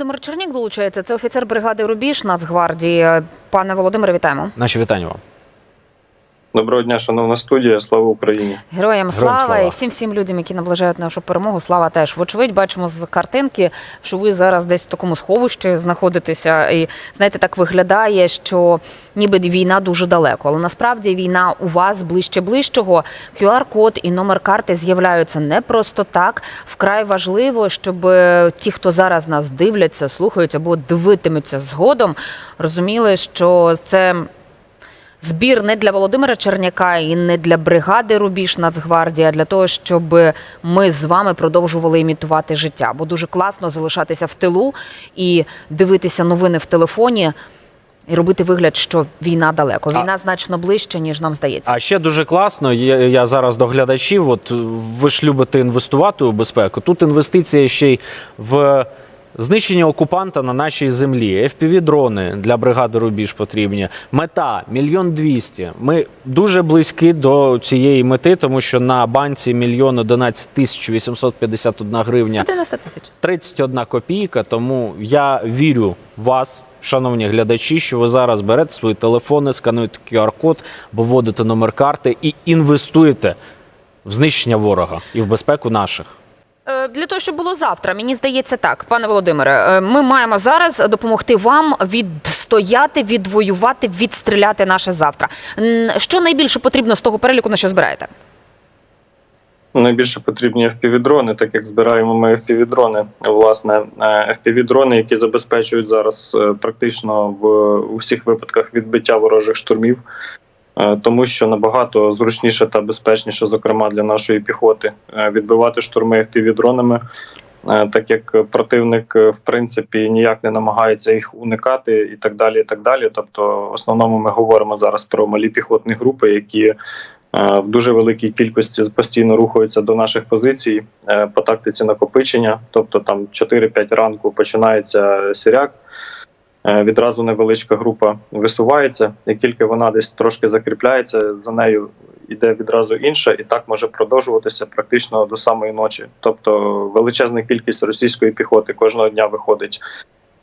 Володимир Чернік долучається. Це офіцер бригади Рубіж Нацгвардії. Пане Володимире, вітаємо. Наші вітання вам. Доброго дня, шановна студія. Слава Україні. Героям слава, слава. і всім всім людям, які наближають нашу перемогу. Слава теж. Вочевидь, бачимо з картинки, що ви зараз десь в такому сховищі знаходитеся. І знаєте, так виглядає, що ніби війна дуже далеко. Але насправді війна у вас ближче ближчого. QR-код і номер карти з'являються не просто так. Вкрай важливо, щоб е, ті, хто зараз нас дивляться, слухають або дивитимуться згодом, розуміли, що це. Збір не для Володимира Черняка і не для бригади Рубіж Нацгвардії, а для того, щоб ми з вами продовжували імітувати життя. Бо дуже класно залишатися в тилу і дивитися новини в телефоні, і робити вигляд, що війна далеко. Війна значно ближче, ніж нам здається. А ще дуже класно. Я, я зараз до глядачів. От ви ж любите інвестувати у безпеку. Тут інвестиція ще й в знищення окупанта на нашій землі. fpv дрони для бригади Рубіж потрібні. Мета мільйон двісті. Ми дуже близькі до цієї мети, тому що на банці мільйон 11 тисяч 851 гривня 190 тисяч. 31 копійка. Тому я вірю в вас, шановні глядачі, що ви зараз берете свої телефони, скануєте QR-код, вводите номер карти і інвестуєте в знищення ворога і в безпеку наших. Е, Для того, щоб було завтра, мені здається так, пане Володимире, е, ми маємо зараз допомогти вам відстояти, відвоювати, відстріляти наше завтра. Що найбільше потрібно з того переліку, на що збираєте? Найбільше потрібні FPV-дрони, так як збираємо ми FPV-дрони. Власне, е, FPV-дрони, які забезпечують зараз е, практично в у всіх випадках відбиття ворожих штурмів, Е, тому що набагато зручніше та безпечніше, зокрема для нашої піхоти, е, відбивати штурми FPV-дронами. е, Так як противник е, в принципі ніяк не намагається їх уникати, і так далі. і так далі. Тобто, в основному ми говоримо зараз про малі піхотні групи, які е, в дуже великій кількості постійно рухаються до наших позицій е, по тактиці накопичення. Тобто там 4-5 ранку починається сіряк. Е, Відразу невеличка група висувається, як тільки вона десь трошки закріпляється, за нею йде відразу інша, і так може продовжуватися практично до самої ночі. Тобто величезна кількість російської піхоти кожного дня виходить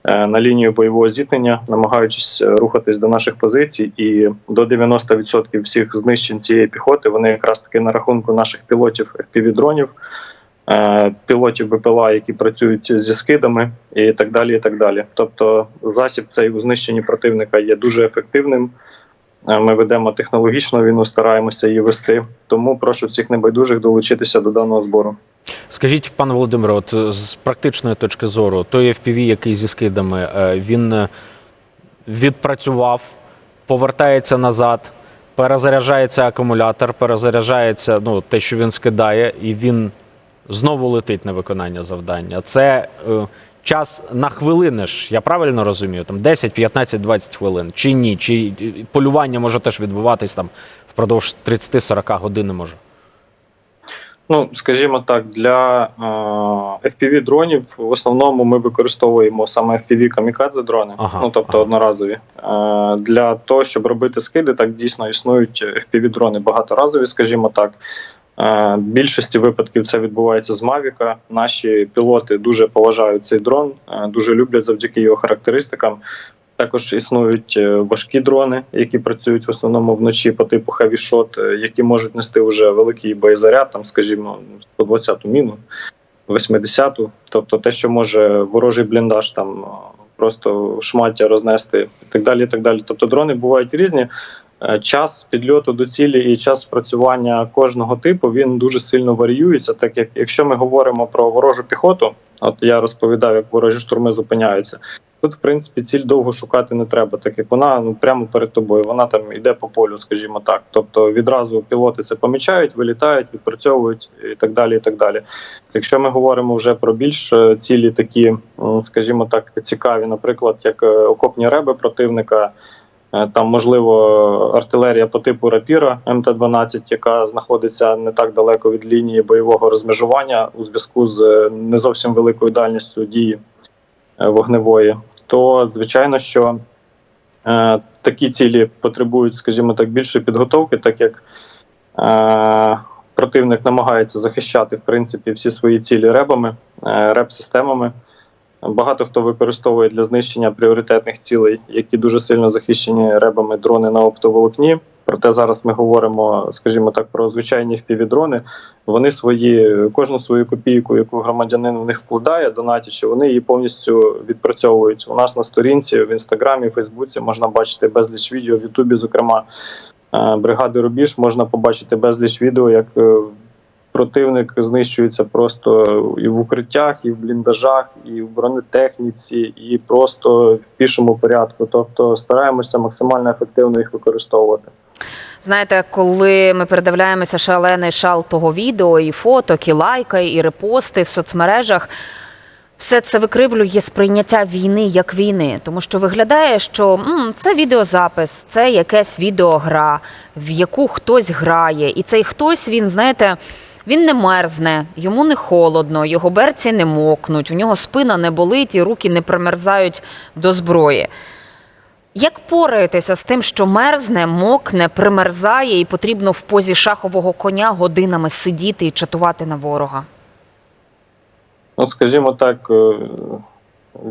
е, на лінію бойового зіткнення, намагаючись е, рухатись до наших позицій, і до 90% всіх знищень цієї піхоти вони якраз таки на рахунку наших пілотів FPV-дронів, е, пілотів БПЛА, які працюють зі скидами, і так далі. І так далі. Тобто, засіб цей у знищенні противника є дуже ефективним. Е, Ми ведемо технологічну війну, стараємося її вести. Тому прошу всіх небайдужих долучитися до даного збору. Скажіть, пане Володимире, от е, з практичної точки зору, той FPV, який зі скидами, е, він е, відпрацював, повертається назад, перезаряджається акумулятор, перезаряджається ну, те, що він скидає, і він знову летить на виконання завдання. Це е, час на хвилини ж, я правильно розумію? Там 10, 15, 20 хвилин. Чи ні? Чи е, полювання може теж відбуватись там впродовж 30-40 годин може? Ну, скажімо так, для е, fpv дронів в основному ми використовуємо саме fpv камікадзе дрони, Ага, ну тобто ага. одноразові. Е, для того, щоб робити скиди, так дійсно існують fpv дрони багаторазові, скажімо так. В більшості випадків це відбувається з Мавіка. Наші пілоти дуже поважають цей дрон, е, дуже люблять завдяки його характеристикам. Також існують е, важкі дрони, які працюють в основному вночі по типу Shot, е, які можуть нести вже великий боєзаряд, там, скажімо, 120-ту міну, 80-ту. Тобто те, що може ворожий бліндаж там просто шмаття рознести, і так далі. і так далі. Тобто дрони бувають різні. Е, Час підльоту до цілі і час спрацювання кожного типу він дуже сильно варіюється. Так як якщо ми говоримо про ворожу піхоту, от я розповідав, як ворожі штурми зупиняються. Тут, в принципі, ціль довго шукати не треба, так як вона ну прямо перед тобою. Вона там йде по полю, скажімо так. Тобто відразу пілоти це помічають, вилітають, відпрацьовують і так далі. І так далі. Якщо ми говоримо вже про більш е, цілі, такі, скажімо так, цікаві, наприклад, як е, окопні реби противника. Е, Там можливо артилерія по типу рапіра МТ-12, яка знаходиться не так далеко від лінії бойового розмежування у зв'язку з е, не зовсім великою дальністю дії е, вогневої, то звичайно, що е, такі цілі потребують, скажімо так, більшої підготовки, так як е, противник намагається захищати в принципі всі свої цілі ребами, е, реп-системами. Багато хто використовує для знищення пріоритетних цілей, які дуже сильно захищені ребами дрони на оптоволокні. Проте зараз ми говоримо, скажімо так, про звичайні впівдрони. Вони свої кожну свою копійку, яку громадянин в них вкладає, донатячи, вони її повністю відпрацьовують. У нас на сторінці в інстаграмі, Фейсбуці можна бачити безліч відео в Ютубі, зокрема е, бригади Рубіж, можна побачити безліч відео, як е, противник знищується просто і в укриттях, і в бліндажах, і в бронетехніці, і просто в пішому порядку. Тобто стараємося максимально ефективно їх використовувати. Знаєте, коли ми передивляємося шалений шал того відео, і фоток, і лайки, і репости в соцмережах. Все це викривлює сприйняття війни як війни, тому що виглядає, що м, це відеозапис, це якась відеогра, в яку хтось грає, і цей хтось він, знаєте, він не мерзне, йому не холодно, його берці не мокнуть, у нього спина не болить і руки не примерзають до зброї. Як пораєтеся з тим, що мерзне, мокне, примерзає, і потрібно в позі шахового коня годинами сидіти і чатувати на ворога? Ну, скажімо так, е,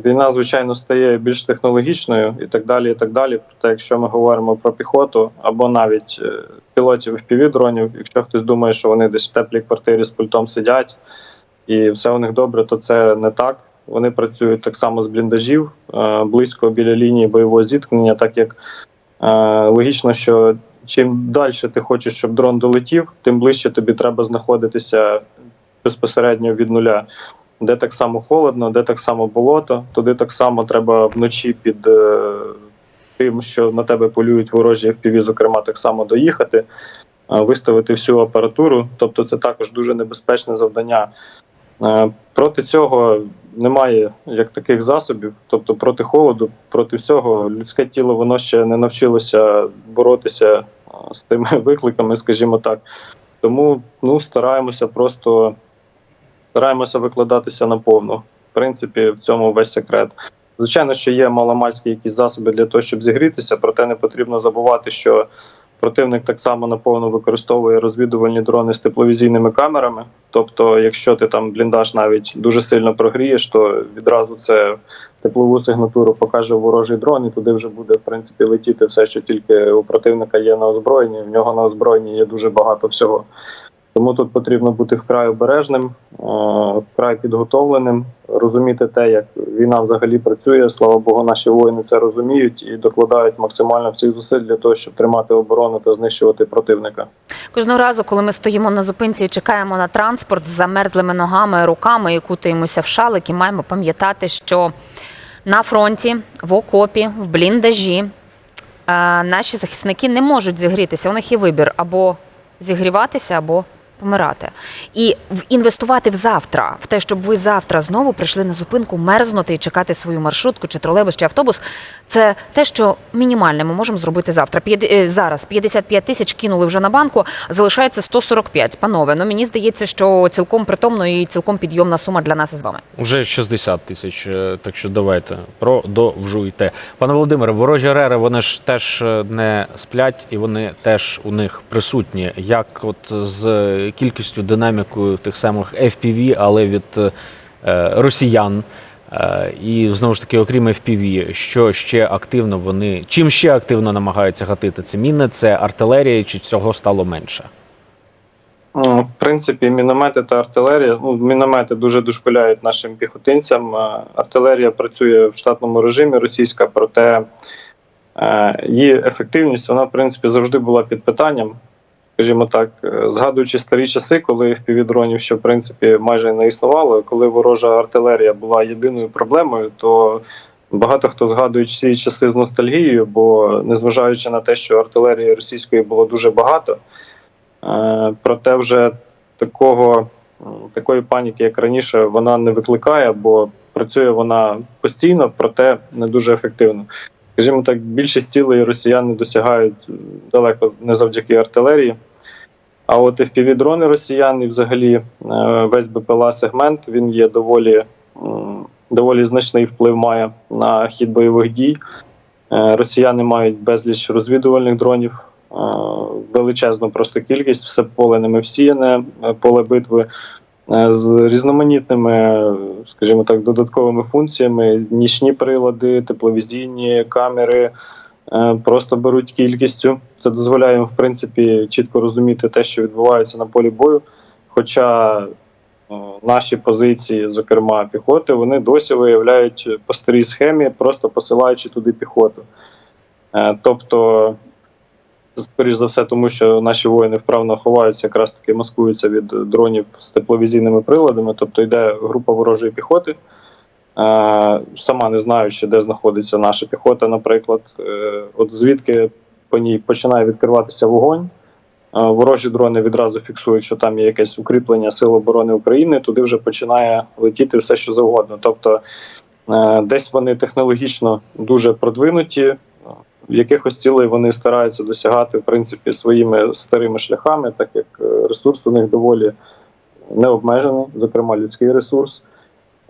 війна, звичайно, стає більш технологічною і так далі. і так далі. Проте, якщо ми говоримо про піхоту або навіть е, пілотів FPV-дронів, якщо хтось думає, що вони десь в теплій квартирі з пультом сидять і все у них добре, то це не так. Вони працюють так само з бліндажів е, близько біля лінії бойового зіткнення, так як е, логічно, що чим далі ти хочеш, щоб дрон долетів, тим ближче тобі треба знаходитися безпосередньо від нуля. Де так само холодно, де так само болото, туди так само треба вночі під е, тим, що на тебе полюють ворожі FPV, зокрема, так само доїхати, е, виставити всю апаратуру. Тобто це також дуже небезпечне завдання. Е, проти цього немає як таких засобів, тобто проти холоду, проти всього, людське тіло воно ще не навчилося боротися е, з тими викликами, скажімо так. Тому ну, стараємося просто стараємося викладатися наповну. В принципі, в цьому весь секрет. Звичайно, що є маломальські якісь засоби для того, щоб зігрітися, проте не потрібно забувати, що противник так само наповну використовує розвідувальні дрони з тепловізійними камерами. Тобто, якщо ти там бліндаж навіть дуже сильно прогрієш, то відразу це теплову сигнатуру покаже ворожий дрон, і туди вже буде в принципі летіти все, що тільки у противника є на озброєнні. В нього на озброєнні є дуже багато всього. Тому тут потрібно бути вкрай обережним, е, вкрай підготовленим, розуміти те, як війна взагалі працює. Слава Богу, наші воїни це розуміють і докладають максимально всіх зусиль для того, щоб тримати оборону та знищувати противника. Кожного разу, коли ми стоїмо на зупинці і чекаємо на транспорт з замерзлими ногами, руками і кутаємося в шалики, маємо пам'ятати, що на фронті, в окопі, в бліндажі е, наші захисники не можуть зігрітися. У них є вибір або зігріватися, або помирати. І інвестувати в завтра, в те, щоб ви завтра знову прийшли на зупинку, мерзнути і чекати свою маршрутку, чи тролейбус, чи автобус. Це те, що мінімальне ми можемо зробити завтра. П'яд- е, Зараз 55 тисяч кинули вже на банку, залишається 145. Панове, ну мені здається, що цілком притомно і цілком підйомна сума для нас із вами. Уже 60 тисяч, е, так що давайте продовжуйте. Пане Володимире, ворожі рери вони ж теж е, не сплять і вони теж у них присутні. Як от з кількістю динамікою тих самих FPV, але від е, росіян. Е, І знову ж таки, окрім FPV, що ще активно вони чим ще активно намагаються гатити? Це міни, це артилерія, чи цього стало менше? В принципі, міномети та артилерія. Ну, міномети дуже дошкуляють нашим піхотинцям. Е, Артилерія працює в штатному режимі російська, проте е, її ефективність вона в принципі завжди була під питанням. Скажімо так, е, згадуючи старі часи, коли FPV-дронів ще в принципі майже не існувало, коли ворожа артилерія була єдиною проблемою, то багато хто згадують ці часи з ностальгією, бо незважаючи на те, що артилерії російської було дуже багато. Е, Проте вже такого такої паніки, як раніше, вона не викликає, бо працює вона постійно, проте не дуже ефективно. Скажімо так, більшість цілей росіяни досягають далеко не завдяки артилерії. А от FPV-дрони росіян і взагалі е, весь БПЛА сегмент він є доволі, доволі значний вплив має на хід бойових дій. Е, Росіяни мають безліч розвідувальних дронів, е, величезну просто кількість, все поле ними всіяне, поле битви з різноманітними, е, скажімо так, додатковими функціями, нічні прилади, тепловізійні камери. е, Просто беруть кількістю. Це дозволяє їм, в принципі, чітко розуміти те, що відбувається на полі бою. Хоча е, наші позиції, зокрема піхоти, вони досі виявляють по старій схемі, просто посилаючи туди піхоту. Е, Тобто, скоріш за все, тому що наші воїни вправно ховаються, якраз таки маскуються від дронів з тепловізійними приладами, тобто йде група ворожої піхоти. Сама не знаючи, де знаходиться наша піхота, наприклад, Е, от звідки по ній починає відкриватися вогонь. Ворожі дрони відразу фіксують, що там є якесь укріплення Сил оборони України, туди вже починає летіти все, що завгодно. Тобто е, десь вони технологічно дуже продвинуті, якихось цілей вони стараються досягати в принципі своїми старими шляхами, так як е, ресурс у них доволі необмежений, зокрема людський ресурс.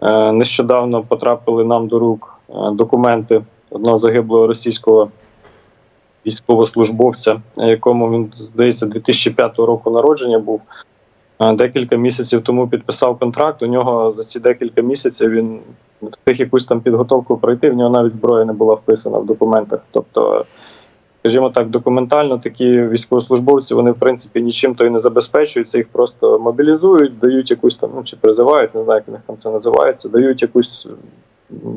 Е, Нещодавно потрапили нам до рук е, документи одного загиблого російського військовослужбовця, якому він здається 2005 року народження був. Декілька місяців тому підписав контракт. У нього за ці декілька місяців він встиг якусь там підготовку пройти. В нього навіть зброя не була вписана в документах. Тобто, скажімо так, документально такі військовослужбовці вони в принципі нічим то і не забезпечуються, їх просто мобілізують, дають якусь там, ну чи призивають, не знаю, як у них там це називається, дають якусь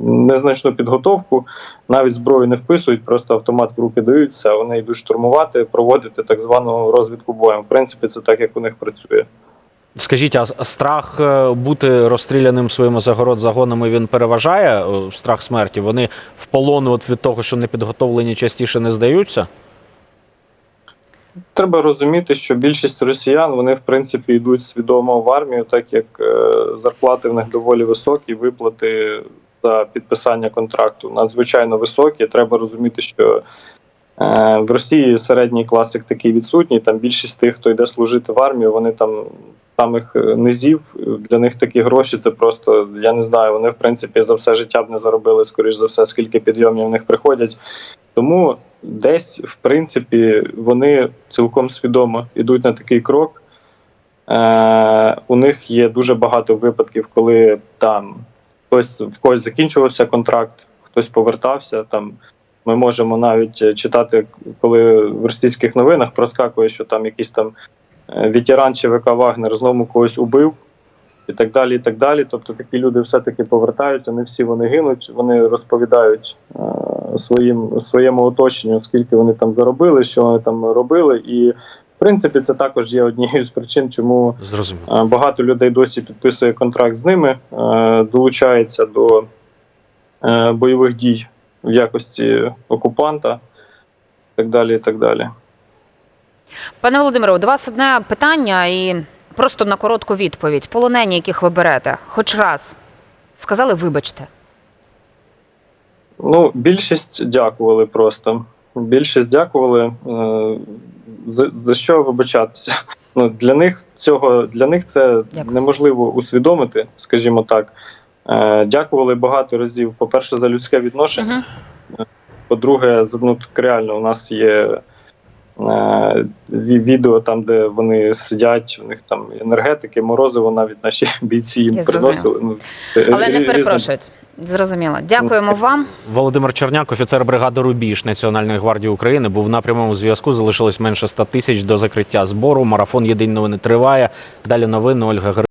незначну підготовку, навіть зброю не вписують, просто автомат в руки дають, все, вони йдуть штурмувати, проводити так звану розвідку боєм. В принципі, це так, як у них працює. Скажіть, а страх е, бути розстріляним своїми загород загонами він переважає е, страх смерті? Вони в полон от від того, що не підготовлені, частіше не здаються? Треба розуміти, що більшість росіян вони в принципі йдуть свідомо в армію, так як е, зарплати в них доволі високі, виплати за підписання контракту надзвичайно високі. Треба розуміти, що в Росії середній класик такий відсутній. Там більшість тих, хто йде служити в армію, вони там самих е, низів. Для них такі гроші це просто я не знаю. Вони в принципі за все життя б не заробили, скоріш за все, скільки підйомів в них приходять. Тому десь, в принципі, вони цілком свідомо йдуть на такий крок. Е, у них є дуже багато випадків, коли там хтось в когось закінчувався контракт, хтось повертався. Там ми можемо навіть е, читати, коли в російських новинах проскакує, що там якийсь там ветеран ЧВК Вагнер знову когось убив. І так далі, і так далі. Тобто такі люди все-таки повертаються, не всі вони гинуть, вони розповідають е, своїм своєму оточенню, скільки вони там заробили, що вони там робили. І в принципі, це також є однією з причин, чому Зрозуміло. е, багато людей досі підписує контракт з ними, е, долучається до е, бойових дій в якості окупанта, і так далі. І так далі. Пане Володимире, до вас одне питання і просто на коротку відповідь. Полонені, яких ви берете, хоч раз сказали, вибачте. Ну, більшість дякували просто. Більшість дякували. Е, За, за що вибачатися? Ну, для них цього для них це Дякую. неможливо усвідомити, скажімо так. Е, Дякували багато разів. По-перше, за людське відношення. Угу. По-друге, ну, так реально у нас є відео там, де вони сидять, у них там енергетики, морозиво, навіть наші бійці їм Я приносили. Ну, Але не перепрошують. Зрозуміло. Дякуємо вам. Володимир Черняк, офіцер бригади Рубіж Національної гвардії України, був на прямому зв'язку. Залишилось менше 100 тисяч до закриття збору. Марафон Єдині новини триває. Далі новини Ольга Гер-